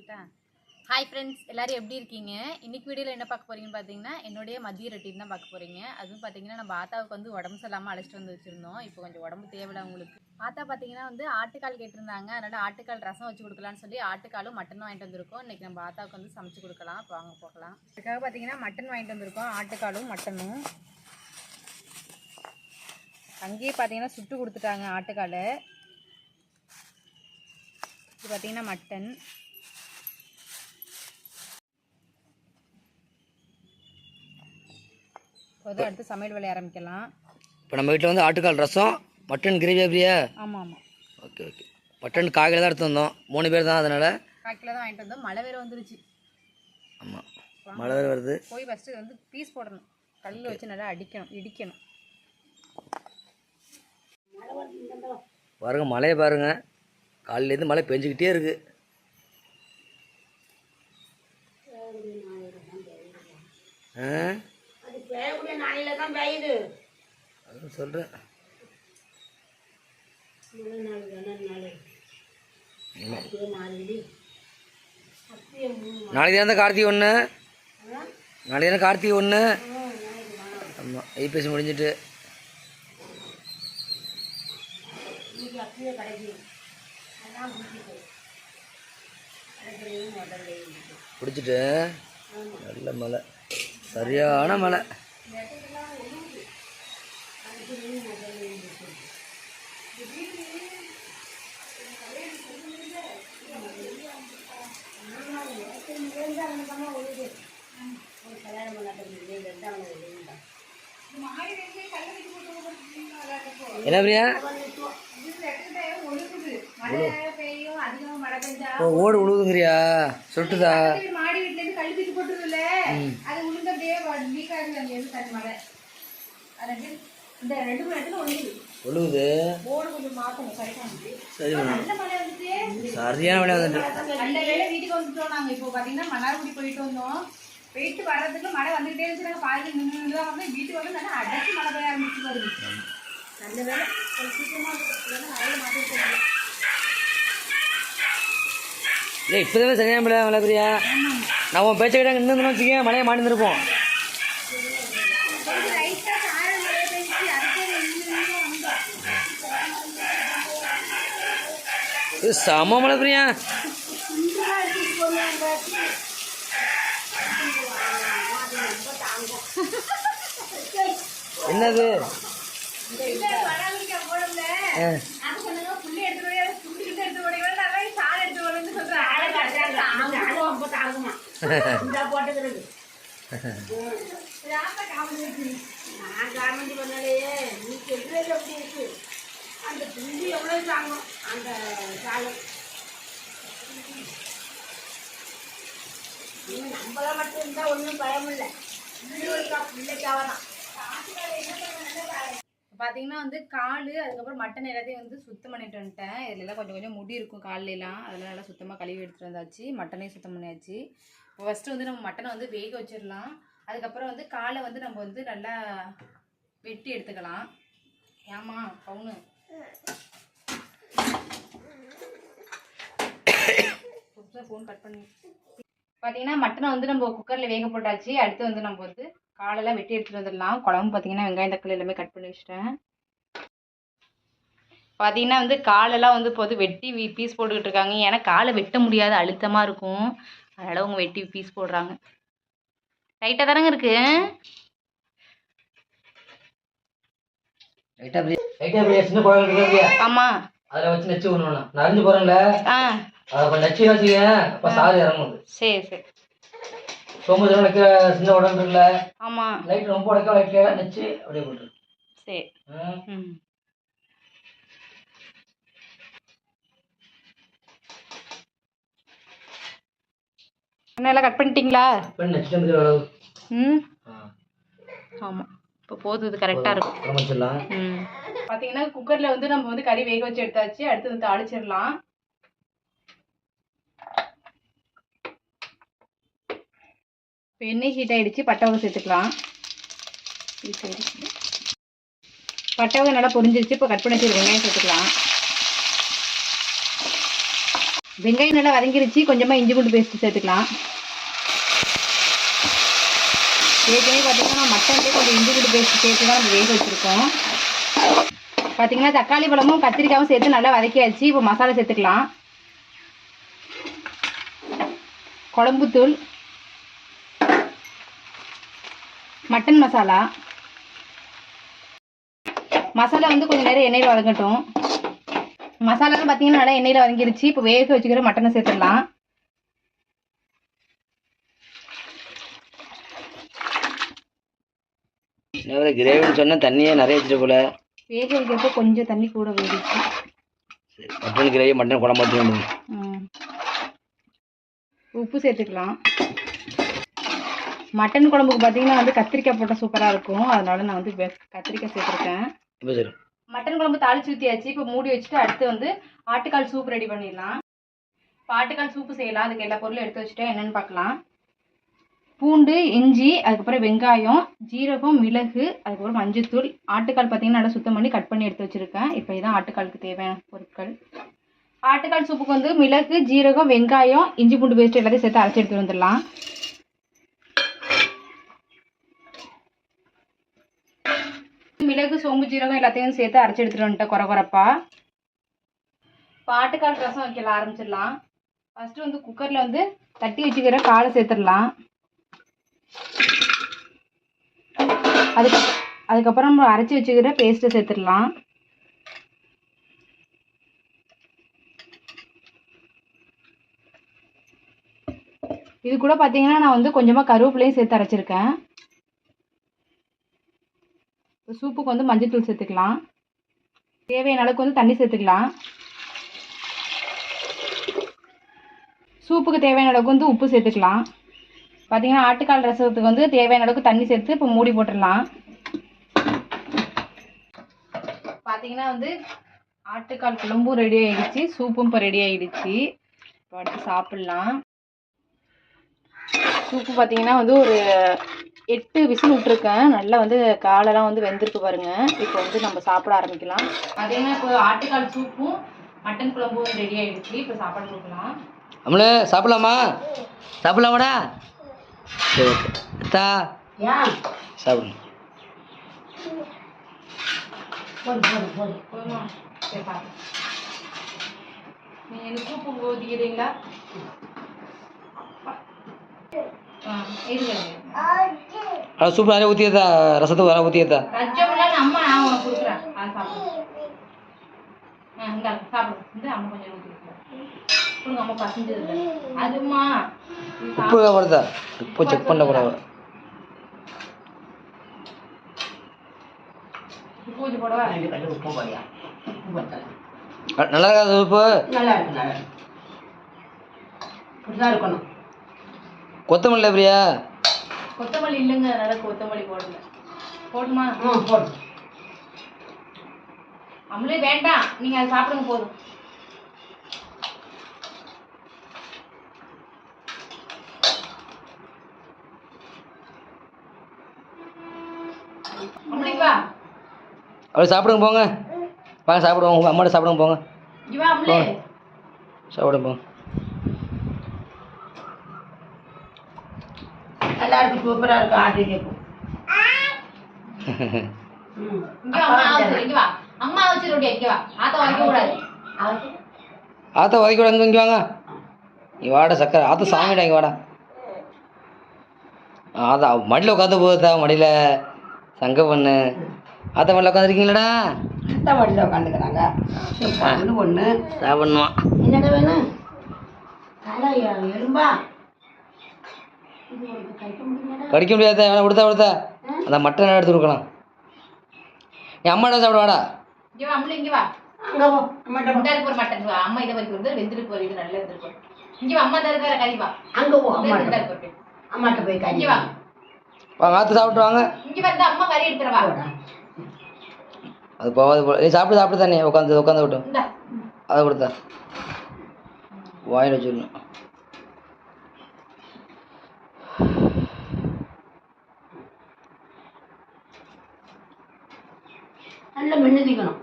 சொல்லிட்டேன். Hi friends எல்லோரும் எப்படி இருக்கீங்க? இன்னைக்கு வீடியோவில் என்ன பார்க்க போறீங்கன்னு பார்த்தீங்கன்னா என்னுடைய மதிய ரொட்டீன் தான் பார்க்க போறீங்க. அதுவும் பார்த்தீங்கன்னா நம்ம ஆத்தாவுக்கு வந்து உடம்பு சரியில்லாமல் அழைச்சிட்டு வந்து வச்சுருந்தோம். இப்போ கொஞ்சம் உடம்பு தேவையில்ல உங்களுக்கு ஆத்தா பார்த்தீங்கன்னா வந்து ஆட்டுக்கால் கேட்டிருந்தாங்க. அதனால் ஆட்டுக்கால் ரசம் வச்சு கொடுக்கலான்னு சொல்லி ஆட்டுக்காலும் மட்டனும் வாங்கிட்டு வந்திருக்கோம். இன்னைக்கு நம்ம ஆத்தாவுக்கு வந்து சமைச்சு கொடுக்கலாம். இப்போ வாங்க போகலாம். அதுக்காக பார்த்தீங்கன்னா மட்டன் வாங்கிட்டு வந்திருக்கோம். ஆட்டுக்காலும் மட்டனும் அங்கேயே பார்த்தீங்கன்னா சுட்டு கொடுத்துட்டாங்க ஆட்டுக்காலை. இது பார்த்தீங்கன்னா மட்டன் பொதுவாக அடுத்து சமையல் வேலையை ஆரம்பிக்கலாம். இப்போ நம்ம வீட்டில் வந்து ஆட்டுக்கால் ரசம் மட்டன் கிரேவி அப்படியா ஆமாம். ஆமாம் ஓகே ஓகே. மட்டன் காலையில் தான் எடுத்து வந்தோம். மூணு பேர் தான் அதனால். கால் கிலோ தான் வாங்கிட்டு வந்தோம். மழை வேற வந்துருச்சு. ஆமாம் மழை வேறு வருது. போய் ஃபஸ்ட்டு வந்து பீஸ் போடணும். கல்லில் வச்சு நல்லா அடிக்கணும் இடிக்கணும். பாருங்க மழையை பாருங்க. காலையிலேருந்து மழை பெஞ்சிக்கிட்டே இருக்கு. ஆ? அதுவும் சொல்கிறேன் நாளைக்கு தான் கார்த்திகை ஒன்று நாளைக்கு தானே கார்த்திகை ஒன்று ஆமாம் ஐபிஎஸ் முடிஞ்சிட்டு. பிடிச்சிட்டு நல்ல மழை. சரியான மழை. என்ன பிரியா? ஓ ஓடு உழுவுதுங்கிறியா? சொட்டுதா? சரிக்காம சரி சரியான இப்போ போயிட்டு வர்றதுக்கு மழை வந்துகிட்டே இருந்துச்சு. பாதி நின்று தான் வந்து வீட்டுக்கு வந்து நல்லா அடைச்சி மழை பெய்ய ஆரம்பிச்சு வருது நல்ல வேலை மழையில மாட்டிட்டு இல்லை இப்போதான் சரியான மழை மழை பிரியா நான் உன் பேச்சை கிட்ட நின்று வச்சுக்கேன் மழையை வந்தோம் இது செம மழை பிரியா சுண்டலா எடுத்துட்டு போனாங்க என்னது இல்ல வராமிக்க போடல ஆ, அது சொன்னாங்க புள்ளி எடுத்து போய் புள்ளி கிட்ட எடுத்து போய் நல்லா சார் எடுத்து போறேன்னு சொல்றாங்க தாங்குமா இந்த போட்டுக்கிறது ராம காமெடி இருக்கு நான் காமெடி பண்ணலையே நீ சொல்றது எப்படி இருக்கு அந்த புள்ளி எவ்வளவு தாங்கும்? அந்த சாலை. நம்மள மட்டும் இருந்தா ஒன்றும் பயம் இல்லை பிள்ளைக்காவதான் பார்த்தீங்கன்னா வந்து கால் அதுக்கப்புறம் மட்டன் எல்லாத்தையும் வந்து சுத்தம் பண்ணிட்டு வந்துட்டேன். இதுலலாம் கொஞ்சம் கொஞ்சம் முடி இருக்கும் கால்ல அதெல்லாம் நல்லா சுத்தமாக கழுவி எடுத்துட்டு வந்தாச்சு. மட்டனையும் சுத்தம் பண்ணியாச்சு. இப்போ ஃபஸ்ட்டு வந்து நம்ம மட்டனை வந்து வேக வச்சிடலாம். அதுக்கப்புறம் வந்து காலை வந்து நம்ம வந்து நல்லா வெட்டி எடுத்துக்கலாம். ஏமா பவுனு ஃபோன் கட் பண்ணி. பார்த்தீங்கன்னா மட்டனை வந்து நம்ம குக்கரில் வேக போட்டாச்சு. அடுத்து வந்து நம்ம வந்து காலெல்லாம் வெட்டி எடுத்துட்டு வந்துடலாம். குழம்பு பார்த்தீங்கன்னா வெங்காயம் தக்காளி எல்லாமே கட் பண்ணி வச்சிட்டேன். பார்த்தீங்கன்னா வந்து காலெல்லாம் வந்து இப்போ வந்து வெட்டி பீஸ் போட்டுக்கிட்டு இருக்காங்க. ஏன்னா காலை வெட்ட முடியாத அழுத்தமாக இருக்கும். அதனால் அவங்க வெட்டி பீஸ் போடுறாங்க. டைட்டாக தானங்க இருக்கு? ஆமாம் அதில் வச்சு நச்சு ஒன்று நரைஞ்சு போகிறேன்ல ஆ. அதை கொஞ்சம் நச்சு வச்சுக்க அப்போ சாறு இறங்கும். சரி சரி. சோம்பு வைக்கிற சின்ன உடம்பு இல்லை ஆமாம் லைட் ரொம்ப உடைக்க லைட்டில் நச்சு அப்படியே போட்டுரு. சரி ம். ம் எல்லாம் கட் பண்ணிட்டீங்களா? ம். ஆ. ஆமாம் இப்போ போதும் இது கரெக்டாக இருக்கும். ம். பார்த்தீங்கன்னா குக்கரில் வந்து நம்ம வந்து கறி வேக வச்சு எடுத்தாச்சு. அடுத்து வந்து தாளிச்சிடலாம் இப்போ எண்ணெய் ஹீட் ஆகிடுச்சு பட்டை சேர்த்துக்கலாம். இது நல்லா பொரிஞ்சிருச்சு இப்போ கட் பண்ணி வெங்காயம் சேர்த்துக்கலாம். வெங்காயம் நல்லா வதங்கிருச்சு கொஞ்சமாக இஞ்சி பூண்டு பேஸ்ட் சேர்த்துக்கலாம். ஏற்கனவே பார்த்தீங்கன்னா மட்டன்லேயே கொஞ்சம் இஞ்சி பூண்டு பேஸ்ட் சேர்த்து தான் நம்ம வேக வச்சுருக்கோம். பார்த்தீங்கன்னா தக்காளி பழமும் கத்திரிக்காயும் சேர்த்து நல்லா வதக்கியாச்சு இப்போ மசாலா சேர்த்துக்கலாம். குழம்புத்தூள் மட்டன் மசாலா. மசாலா வந்து கொஞ்சம் நேரம் எண்ணெயில் வதங்கட்டும். மசாலாலாம் பார்த்தீங்கன்னா நல்லா எண்ணெயில் வதங்கிருச்சு. இப்போ வேக வச்சுக்கிற மட்டனை சேர்த்துடலாம். கிரேவின்னு சொன்னால் தண்ணியே நிறைய வச்சுட்டு போல. வேக வைக்கிறப்போ கொஞ்சம் தண்ணி கூட வேடிச்சு சரி மட்டன் கிரேவி மட்டன் குழம்பு வச்சு. உப்பு சேர்த்துக்கலாம். மட்டன் குழம்புக்கு பார்த்தீங்கன்னா வந்து கத்திரிக்காய் போட்டால் சூப்பராக இருக்கும். அதனால நான் வந்து கத்திரிக்காய் சேர்த்துருக்கேன். மட்டன் குழம்பு தாளிச்சு ஊற்றியாச்சு இப்போ மூடி வச்சுட்டு அடுத்து வந்து ஆட்டுக்கால் சூப் ரெடி பண்ணிடலாம். இப்போ ஆட்டுக்கால் சூப்பு செய்யலாம். அதுக்கு எல்லா பொருளும் எடுத்து வச்சுட்டேன் என்னென்னு பார்க்கலாம் பூண்டு இஞ்சி அதுக்கப்புறம் வெங்காயம் ஜீரகம் மிளகு அதுக்கப்புறம் மஞ்சத்தூள். ஆட்டுக்கால் பார்த்தீங்கன்னா நல்லா சுத்தம் பண்ணி கட் பண்ணி எடுத்து வச்சுருக்கேன். இப்போ இதான் ஆட்டுக்காலுக்கு தேவையான பொருட்கள். ஆட்டுக்கால் சூப்புக்கு வந்து மிளகு ஜீரகம் வெங்காயம் இஞ்சி பூண்டு பேஸ்ட் எல்லாத்தையும் சேர்த்து அரைச்சி எடுத்துட்டு வந்துடலாம். மிளகு சோம்பு ஜீரகம் எல்லாத்தையும் சேர்த்து அரைச்சி எடுத்துட்டு வந்துட்டேன் குறை குறைப்பா பாட்டுக்கால் ரசம் வைக்கலாம் ஆரம்பிச்சிடலாம். ஃபஸ்ட்டு வந்து குக்கரில் வந்து தட்டி வச்சுக்கிற காலை சேர்த்துடலாம். அதுக்கு அதுக்கப்புறம் நம்ம அரைச்சி வச்சுக்கிற பேஸ்ட்டை சேர்த்துடலாம். இது கூட பார்த்தீங்கன்னா நான் வந்து கொஞ்சமாக கருவேப்பிலையும் சேர்த்து அரைச்சிருக்கேன். இப்போ சூப்புக்கு வந்து மஞ்சள்தூள் சேர்த்துக்கலாம். தேவையான அளவுக்கு வந்து தண்ணி சேர்த்துக்கலாம். சூப்புக்கு தேவையான அளவுக்கு வந்து உப்பு சேர்த்துக்கலாம். பார்த்தீங்கன்னா ஆட்டுக்கால் ரசத்துக்கு வந்து தேவையான அளவுக்கு தண்ணி சேர்த்து இப்போ மூடி போட்டுடலாம். பார்த்தீங்கன்னா வந்து ஆட்டுக்கால் குழம்பும் ரெடி ஆகிடுச்சு சூப்பும் இப்போ ரெடி ஆகிடுச்சு இப்போ அடுத்து சாப்பிட்லாம். சூப்பு பார்த்தீங்கன்னா வந்து ஒரு எட்டு விசில் விட்டுருக்கேன். நல்லா வந்து காலெல்லாம் வந்து வெந்திருக்கு பாருங்க. இப்போ வந்து நம்ம சாப்பிட ஆரம்பிக்கலாம். பார்த்தீங்கன்னா இப்போ ஆட்டுக்கால் சூப்பும் மட்டன் குழம்பும் ரெடி ஆயிடுச்சு. இப்போ சாப்பாடு கொடுக்கலாம். அம்மளே சாப்பிடலாமா? சாப்பிடலாமாடா? சரி ஓகே. தா சாப்பிடுங்க நீங்கள் எனக்கு இருங்க. அது சூப் நிறைய ஊற்றியதா ரசத்துக்கு வர ஊற்றியதா அம்மா நான் உனக்கு கொடுக்குறேன். உப்பு. வருதா உப்பு செக் போடவா? அ- நல்லா இருக்காது உப்பு? கொத்தமல்லி பிரியா கொத்தமல்லி இல்லைங்க அதனால கொத்தமல்லி போடல. போடுமா ம் போடு அம்மளே வேண்டாம். நீங்க அதை சாப்பிடுங்க போதும். அப்படி சாப்பிடுங்க போங்க. வாங்க சாப்பிடுவோம். உங்கள் அம்மாட்ட சாப்பிடுங்க போங்க. இங்க வா அம்மளே சாப்பிடுங்க போங்க. நல்லா இருக்கு சூப்பரா இருக்கு ஆட்டு கேட்கும் அம்மா வச்சிரு இங்க வா. அம்மா வச்சிரு அப்படியே இங்க வா. ஆத்த வைக்க கூடாது ஆத்தா இங்கே வாங்க. நீ வாடா சக்கரை. ஆத்தா சாமிடா இங்கே வாடா. மடியில் உட்காந்து போகுதா மடியில்? சங்க பண்ணு. ஆத்தா மடியில் உட்காந்துருக்கீங்களாடா? அத்தை வண்டியில் உட்காந்துக்கிறாங்க. சாப்பிடணுமா? வேணும்? எலும்பா? கடிக்க முடியாத வேணா கொடுத்தா கொடுத்தா. அந்த மட்டன் எடுத்து கொடுக்கலாம். என் அம்மாட்ட சாப்பிட வாடா. இங்க வா அம்மளே இங்க வா. அங்கே போ அம்மாட்ட போ. இந்த இருக்கு ஒரு மட்டன் வா. அம்மா இதை வரைக்கும் வந்து வெந்திருக்கு போற இது நல்லா வெந்திருக்கு இங்க வா அம்மா தர தர கறி வா. அங்கே போ இந்த அம்மாட்ட இருக்கு இருக்கு. அம்மாட்ட போய் கறி இங்க வா. வாங்க ஆற்று சாப்பிட்டு வாங்க. இங்க வந்து அம்மா கறி எடுத்துற வா. போடா. அது போகாது போல நீ சாப்பிட்டு சாப்பிட்டு தானே உட்காந்து உட்காந்து விட்டோம் அதை கொடுத்தா. வாயில் வச்சிடணும். നല്ല മെഴുതിക്കണം